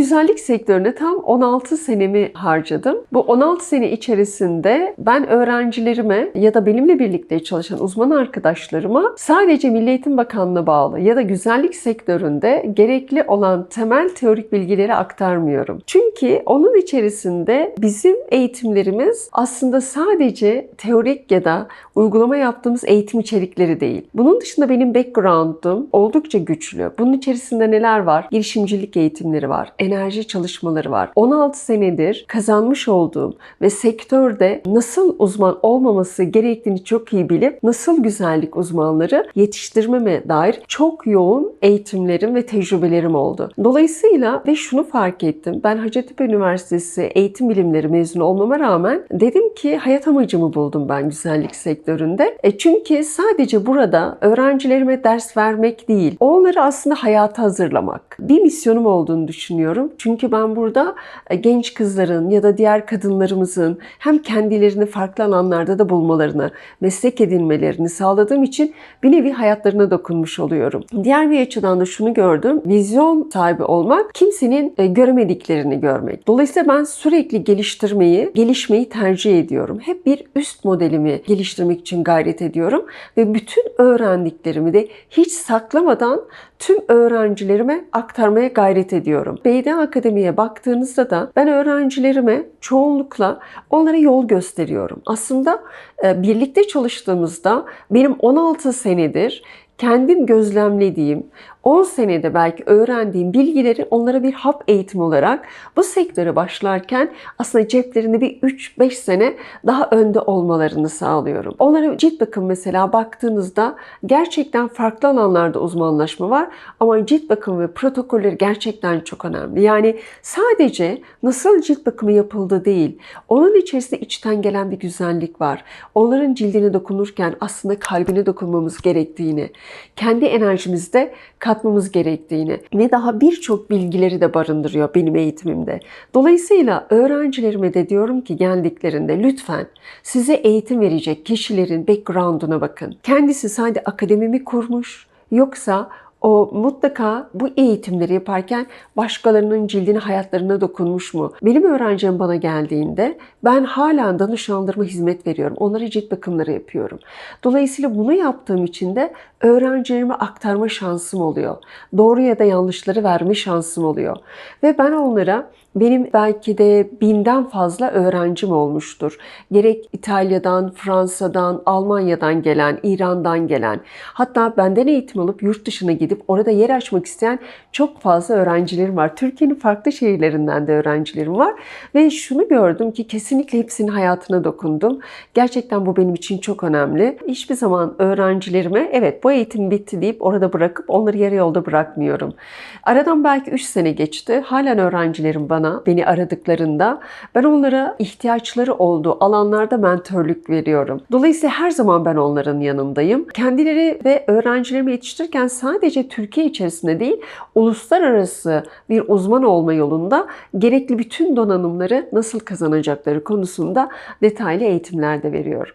güzellik sektörüne tam 16 senemi harcadım. Bu 16 sene içerisinde ben öğrencilerime ya da benimle birlikte çalışan uzman arkadaşlarıma sadece Milli Eğitim Bakanlığı bağlı ya da güzellik sektöründe gerekli olan temel teorik bilgileri aktarmıyorum. Çünkü onun içerisinde bizim eğitimlerimiz aslında sadece teorik ya da uygulama yaptığımız eğitim içerikleri değil. Bunun dışında benim background'um oldukça güçlü. Bunun içerisinde neler var? Girişimcilik eğitimleri var, enerji çalışmaları var. 16 senedir kazanmış olduğum ve sektörde nasıl uzman olmaması gerektiğini çok iyi bilip nasıl güzellik uzmanları yetiştirmeme dair çok yoğun eğitimlerim ve tecrübelerim oldu. Dolayısıyla ve şunu fark ettim. Ben Hacettepe Üniversitesi eğitim bilimleri mezunu olmama rağmen dedim ki hayat amacımı buldum ben güzellik sektöründe. E çünkü sadece burada öğrencilerime ders vermek değil, onları aslında hayata hazırlamak. Bir misyonum olduğunu düşünüyorum. Çünkü ben burada e, genç kızların ya da diğer kadınlarımızın hem kendilerini farklı alanlarda da bulmalarını, meslek edinmelerini sağladığım için bir nevi hayatlarına dokunmuş oluyorum. Diğer bir açıdan da şunu gördüm. Vizyon sahibi olmak kimsenin e, göremediklerini görmek. Dolayısıyla ben sürekli geliştirmeyi, gelişmeyi tercih ediyorum. Hep bir üst modelimi geliştirmek için gayret ediyorum ve bütün öğrendiklerimi de hiç saklamadan tüm öğrencilerime aktarmaya gayret ediyorum. BD Akademi'ye baktığınızda da ben öğrencilerime çoğunlukla onlara yol gösteriyorum. Aslında e, birlikte çalıştığımızda benim 16 senedir kendim gözlemlediğim, 10 senede belki öğrendiğim bilgileri onlara bir hap eğitim olarak bu sektöre başlarken aslında ceplerinde bir 3-5 sene daha önde olmalarını sağlıyorum. Onlara cilt bakım mesela baktığınızda gerçekten farklı alanlarda uzmanlaşma var ama cilt bakımı ve protokolleri gerçekten çok önemli. Yani sadece nasıl cilt bakımı yapıldı değil, onun içerisinde içten gelen bir güzellik var. Onların cildine dokunurken aslında kalbine dokunmamız gerektiğini, kendi enerjimizde katmamız gerektiğini ve daha birçok bilgileri de barındırıyor benim eğitimimde. Dolayısıyla öğrencilerime de diyorum ki geldiklerinde lütfen size eğitim verecek kişilerin background'una bakın. Kendisi sadece akademimi kurmuş yoksa o mutlaka bu eğitimleri yaparken başkalarının cildine, hayatlarına dokunmuş mu? Benim öğrencim bana geldiğinde ben hala danışanlarıma hizmet veriyorum. Onlara cilt bakımları yapıyorum. Dolayısıyla bunu yaptığım için de öğrencilerime aktarma şansım oluyor. Doğru ya da yanlışları verme şansım oluyor. Ve ben onlara benim belki de binden fazla öğrencim olmuştur. Gerek İtalya'dan, Fransa'dan, Almanya'dan gelen, İran'dan gelen, hatta benden eğitim alıp yurt dışına gidip orada yer açmak isteyen çok fazla öğrencilerim var. Türkiye'nin farklı şehirlerinden de öğrencilerim var. Ve şunu gördüm ki kesinlikle hepsinin hayatına dokundum. Gerçekten bu benim için çok önemli. Hiçbir zaman öğrencilerime evet bu eğitim bitti deyip orada bırakıp onları yarı yolda bırakmıyorum. Aradan belki 3 sene geçti. Halen öğrencilerim bana bana beni aradıklarında ben onlara ihtiyaçları olduğu alanlarda mentörlük veriyorum. Dolayısıyla her zaman ben onların yanındayım. Kendileri ve öğrencilerimi yetiştirirken sadece Türkiye içerisinde değil, uluslararası bir uzman olma yolunda gerekli bütün donanımları nasıl kazanacakları konusunda detaylı eğitimler de veriyorum.